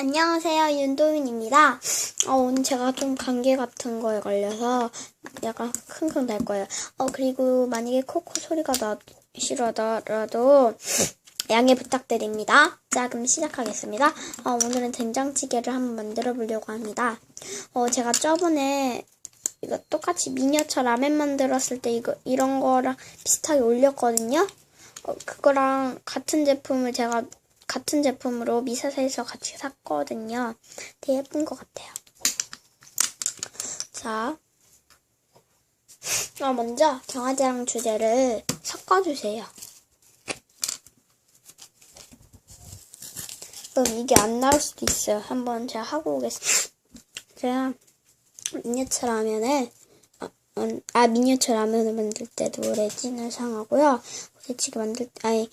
안녕하세요, 윤도민입니다. 어, 오늘 제가 좀 감기 같은 거에 걸려서 약간 킁킁 날 거예요. 어, 그리고 만약에 코코 소리가 나, 싫어하더라도 양해 부탁드립니다. 자, 그럼 시작하겠습니다. 어, 오늘은 된장찌개를 한번 만들어 보려고 합니다. 어, 제가 저번에 이거 똑같이 미니어처 라멘 만들었을 때 이거, 이런 거랑 비슷하게 올렸거든요. 어, 그거랑 같은 제품을 제가 같은 제품으로 미사사에서 같이 샀거든요. 되게 예쁜 것 같아요. 자, 어, 먼저 경화제랑 주제를 섞어주세요. 그럼 이게 안 나올 수도 있어요. 한번 제가 하고 오겠습니다. 제가 미니어처 라면을 아, 음, 아 미니어처 라면을 만들 때도 레진을 사용하고요. 부대찌개 만들 때 아니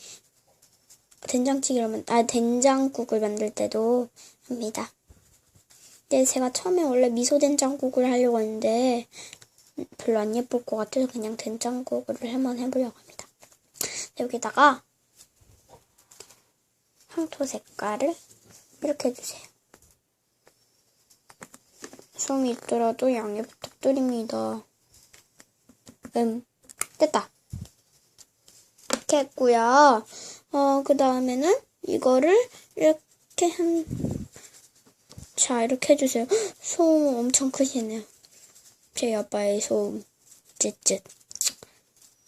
된장찌개를 만, 아 된장국을 만들 때도 합니다. 근데 제가 처음에 원래 미소 된장국을 하려고 했는데 음, 별로 안 예쁠 것 같아서 그냥 된장국을 한번 해보려고 합니다. 여기다가 황토 색깔을 이렇게 해주세요. 숨이 있더라도 양해 부탁드립니다. 음, 됐다. 이렇게 했고요. 어, 그 다음에는 이거를 이렇게 한, 자, 이렇게 해주세요. 소음 엄청 크시네요. 제 아빠의 소음. 쯧쯧.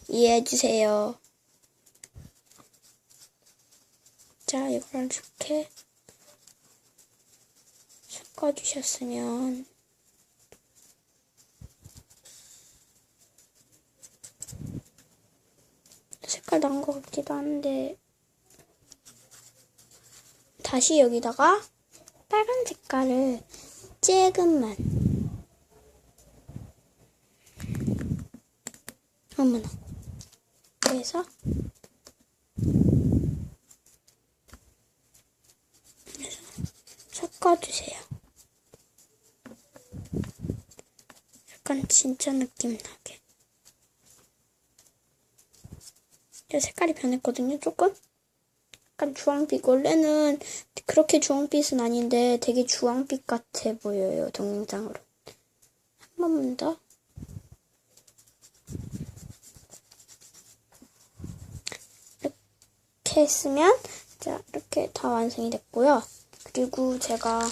이해해주세요. 자, 이걸 이렇게 섞어주셨으면 색깔 난 것 같기도 한데 다시 여기다가 빨간 색깔을 조금만. 어머나. 그래서 섞어주세요. 약간 진짜 느낌 나게. 제 색깔이 변했거든요 조금 약간 주황빛. 원래는 그렇게 주황빛은 아닌데 되게 주황빛 같아 보여요. 동영상으로. 한 번만 더. 이렇게 했으면 자 이렇게 다 완성이 됐고요. 그리고 제가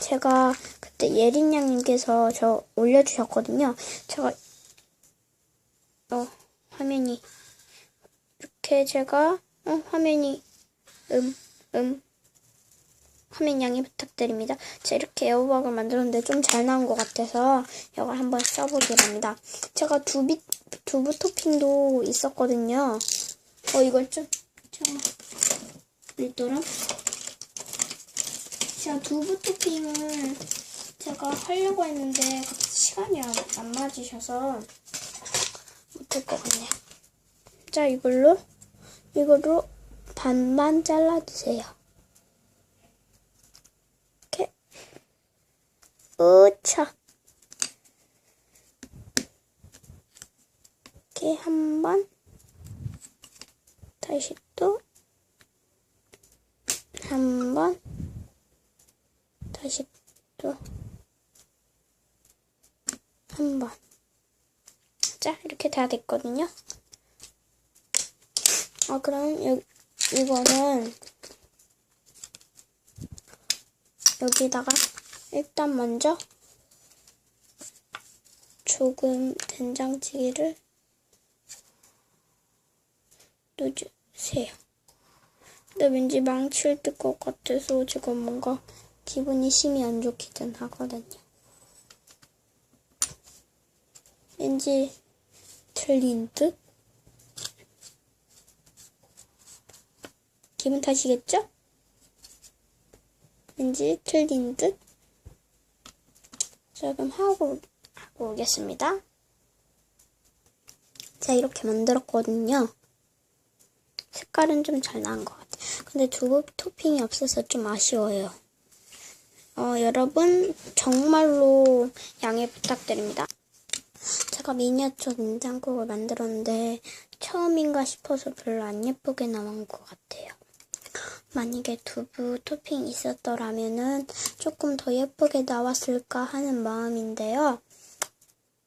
제가 그때 예린 양님께서 저 올려주셨거든요. 제가 어 화면이 이렇게 제가 어, 화면이 음, 음, 화면 양해 부탁드립니다. 제가 이렇게 에어박을 만들었는데 좀 잘 나온 것 같아서 이걸 한번 써보기로 합니다. 제가 두비, 두부 토핑도 있었거든요. 어, 이걸 좀, 제가, 있더라? 제가 두부 토핑을 제가 하려고 했는데 시간이 안, 안 맞으셔서 못할 것 같네요. 자, 이걸로 이거로 반만 잘라주세요. 이렇게. 으차. 이렇게 한 번. 다시 또. 한 번. 다시 또. 한 번. 자, 이렇게 다 됐거든요. 아, 그럼 여, 이거는 여기다가 일단 먼저 조금 된장찌개를 넣어주세요. 근데 왠지 망칠 것 같아서 지금 뭔가 기분이 심히 안 좋기는 하거든요. 왠지 틀린 듯? 기분 탓이겠죠? 왠지 틀린 듯? 자, 그럼 하고, 하고 오겠습니다. 제가 이렇게 만들었거든요. 색깔은 좀 잘 나은 것 같아요. 근데 두부 토핑이 없어서 좀 아쉬워요. 어, 여러분, 정말로 양해 부탁드립니다. 제가 미니어처 냉장고를 만들었는데 처음인가 싶어서 별로 안 예쁘게 나온 것 같아요. 만약에 두부 토핑 있었더라면은 조금 더 예쁘게 나왔을까 하는 마음인데요.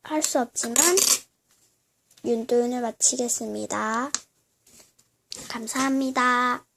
할 수 없지만 윤도윤을 마치겠습니다. 감사합니다.